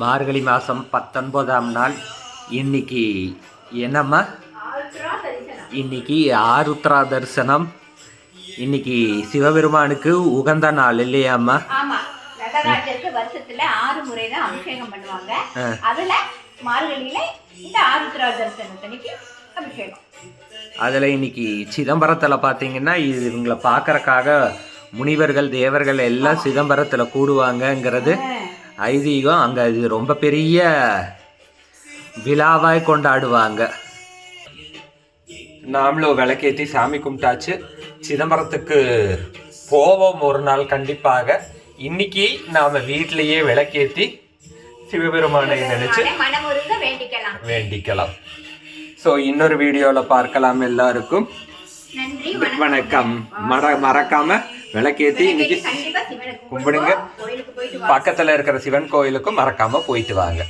மார்கழி மாதம் பத்தொன்பதாம் நாள். இன்னைக்கு என்னம்மா? இன்னைக்கு ஆருத்ரா தரிசனம். இன்னைக்கு சிவபெருமானுக்கு உகந்த நாள் இல்லையாம்மா? நடராஜருக்கு வருஷத்துல ஆறு முறை தான் அபிஷேகம் பண்ணுவாங்க. அதுல மார்கழியில இந்த ஆருத்ரா தரிசனத்தன்னைக்கு அபிஷேகம். அதில் இன்னைக்கு சிதம்பரத்தில் பார்த்தீங்கன்னா இது இவங்களை பார்க்கறக்காக முனிவர்கள் தேவர்கள் எல்லாம் சிதம்பரத்தில் கூடுவாங்கங்கிறது. ஐதீகம் அங்கே இது ரொம்ப பெரிய விழாவாய் கொண்டாடுவாங்க. நாமளும் விளக்கேற்றி சாமி கும்பிட்டாச்சு. சிதம்பரத்துக்கு போவோம் ஒரு நாள் கண்டிப்பாக. இன்னைக்கு நாம் வீட்டிலேயே விளக்கேற்றி சிவபெருமானை நினைச்சு மனமுருக வேண்டிக்கலாம். வேண்டிக்கலாம். ஸோ இன்னொரு வீடியோவில் பார்க்கலாம் எல்லாருக்கும். நன்றி வணக்கம். மற மறக்காம விளக்கேற்றி இன்னைக்கு கண்டிப்பா சிவனுக்கு கும்பிடுங்க. பக்கத்துல பக்கத்தில் இருக்கிற சிவன் கோயிலுக்கும் மறக்காம போயிட்டு வாங்க.